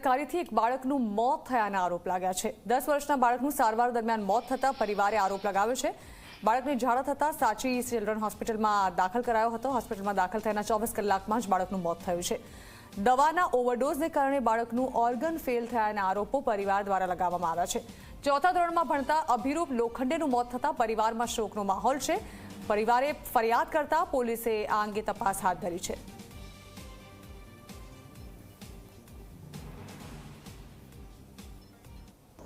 બેદરકારીથી એક બાળકનું મોત થયાના આરોપ લાગ્યા છે. દસ વર્ષના બાળકનું સારવાર દરમિયાન મોત થતાં પરિવારે આરોપ લગાવ્યો છે. બાળકને ઝાડા થતાં સાચી ચિલ્ડ્રન હોસ્પિટલમાં દાખલ કરાયો હતો. હોસ્પિટલમાં દાખલ થયાના ચોવીસ કલાકમાં જ બાળકનું મોત થયું છે. દવાના ઓવરડોઝને કારણે બાળકનું ઓર્ગન ફેલ થયાના આરોપો પરિવાર દ્વારા લગાવવામાં આવ્યા છે. ચોથા ધોરણમાં ભણતા અભિરૂપ લોખંડેનું મોત થતાં પરિવારમાં શોકનો માહોલ છે. પરિવારે ફરિયાદ કરતા પોલીસે આ અંગે તપાસ હાથ ધરી છે.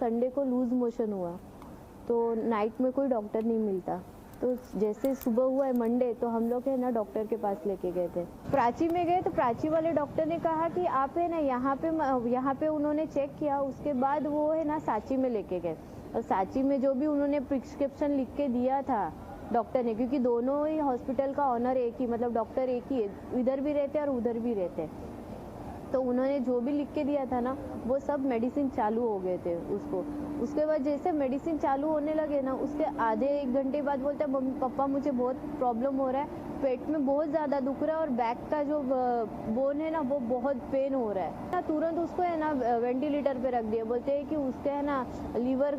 संडे को लूज मोशन हुआ तो नाइट में कोई डॉक्टर नहीं मिलता। तो जैसे सुबह हुआ है मंडे तो हम लोग है ना डॉक्टर के पास लेके गए थे। प्राची में गए तो प्राची वाले डॉक्टर ने कहा कि आप है ना यहाँ पे यहाँ पे उन्होंने चेक किया, उसके बाद वो है ना सांची में लेके गए। और सांची में जो भी उन्होंने प्रिस्क्रिप्शन लिख के दिया था डॉक्टर ने, क्योंकि दोनों ही हॉस्पिटल का ऑनर एक ही मतलब डॉक्टर एक ही है। इधर भी रहते हैं और उधर भी रहते। तो उन्होंने जो भी लिख के दिया था ना वो सब मेडिसिन चालू हो गए थे उसको। उसके बाद जैसे मेडिसिन चालू होने लगे ना उसके आधे एक घंटे बाद बोलते हैं मम्मी पापा मुझे बहुत प्रॉब्लम हो रहा है। पेट में बहुत ज़्यादा दुख रहा है और बैक का जो बोन है ना वो बहुत पेन हो रहा है। ना तुरंत उसको है ना वेंटिलेटर पे रख दिया। बोलते हैं कि उसका है ना लीवर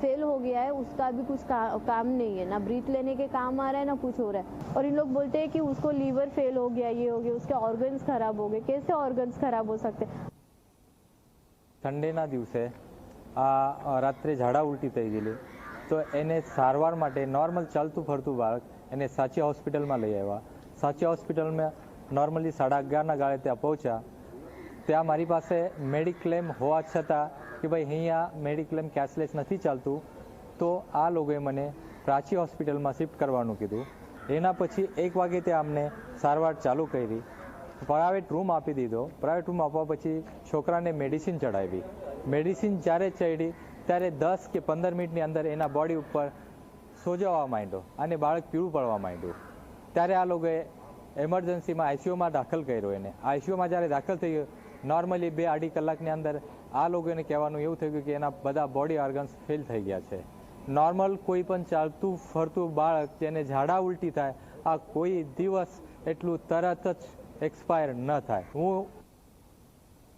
फेल हो गया है उसका भी कुछ का, काम नहीं है ना। ब्रीथ लेने के काम आ रहा है ना कुछ हो रहा है। और इन लोग बोलते हैं कि उसको लीवर फेल हो गया ये हो गया उसके ऑर्गन्स खराब हो गए। कैसे ऑर्गन्स खराब हो सकते हैं? સન્ડેના દિવસે આ અ, રાત્રે ઝાડા ઉલટી થઈ ગયેલી તો એને સારવાર માટે નોર્મલ ચાલતું ફરતું બાળક એને સાચી હોસ્પિટલમાં લઈ આવ્યા સાચી હોસ્પિટલમાં નોર્મલી સાડા અગિયારના ગાળે ત્યાં પહોંચ્યા ત્યાં મારી પાસે મેડિક્લેમ હોવા છતાં કે ભાઈ અહીંયા મેડિક્લેમ કેશલેસ નથી ચાલતું તો આ લોકોએ મને પ્રાચી હોસ્પિટલમાં શિફ્ટ કરવાનું કીધું એના પછી એક વાગે ત્યાં અમને સારવાર ચાલુ કરી પ્રાઇવેટ રૂમ આપી દીધો. પ્રાઇવેટ રૂમ આપવા પછી છોકરાને મેડિસિન ચડાવી મેડિસિન જ્યારે ચડી ત્યારે દસ કે પંદર મિનિટની અંદર એના બોડી ઉપર સોજવવા માંડ્યો અને બાળક પીળું પડવા માંડ્યું. ત્યારે આ લોકોએ એમરજન્સીમાં આઈસીયુમાં દાખલ કર્યો એને. આઈસીયુમાં જ્યારે દાખલ થઈ ગયો નોર્મલી બે અઢી કલાકની અંદર આ લોકોને કહેવાનું એવું થઈ ગયું કે એના બધા બોડી ઓર્ગન્સ ફેલ થઈ ગયા છે. નોર્મલ કોઈ પણ ચાલતું ફરતું બાળક, જેને ઝાડા ઉલટી થાય, આ કોઈ દિવસ એટલું તરત જ એક્સપાયર ન થાય. હું